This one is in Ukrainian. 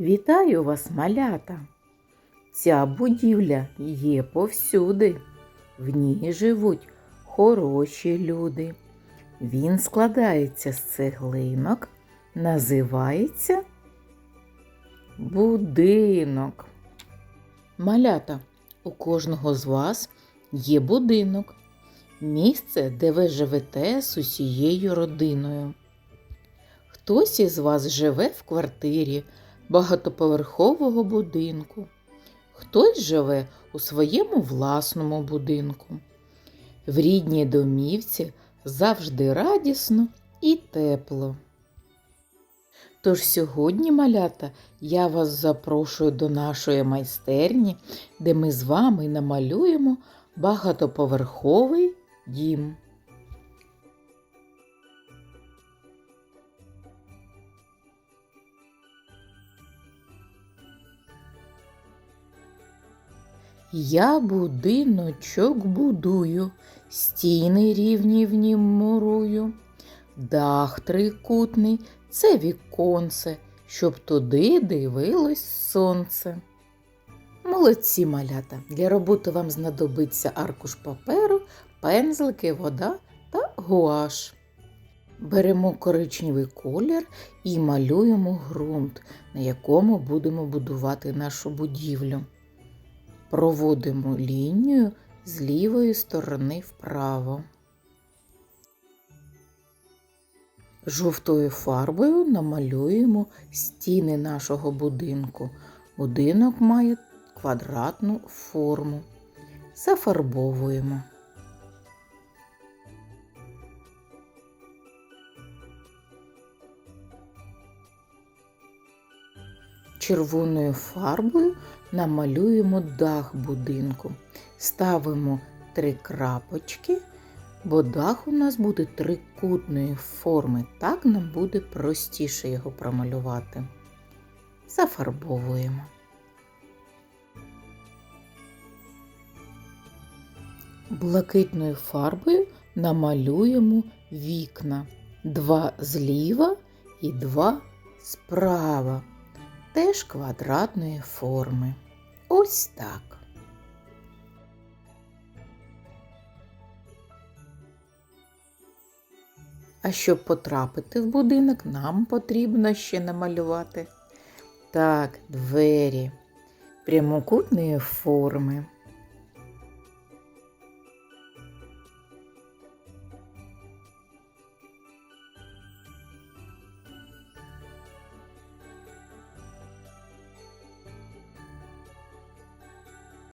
Вітаю вас, малята! Ця будівля є повсюди. В ній живуть хороші люди. Він складається з цеглинок, називається будинок. Малята, у кожного з вас є будинок. Місце, де ви живете з усією родиною. Хтось із вас живе в квартирі багатоповерхового будинку, хтось живе у своєму власному будинку. В рідній домівці завжди радісно і тепло. Тож сьогодні, малята, я вас запрошую до нашої майстерні, де ми з вами намалюємо багатоповерховий дім. Я будиночок будую, стіни рівні в нім мурую, дах трикутний це віконце, щоб туди дивилось сонце. Молодці малята! Для роботи вам знадобиться аркуш паперу, пензлики, вода та гуаш. Беремо коричневий колір і малюємо ґрунт, на якому будемо будувати нашу будівлю. Проводимо лінію з лівої сторони вправо. Жовтою фарбою намалюємо стіни нашого будинку. Будинок має квадратну форму. Зафарбовуємо. Червоною фарбою намалюємо дах будинку. Ставимо три крапочки, бо дах у нас буде трикутної форми. Так нам буде простіше його промалювати. Зафарбовуємо. Блакитною фарбою намалюємо вікна. Два зліва і два справа. Теж квадратної форми. Ось так. А щоб потрапити в будинок, нам потрібно ще намалювати. Так, двері прямокутної форми.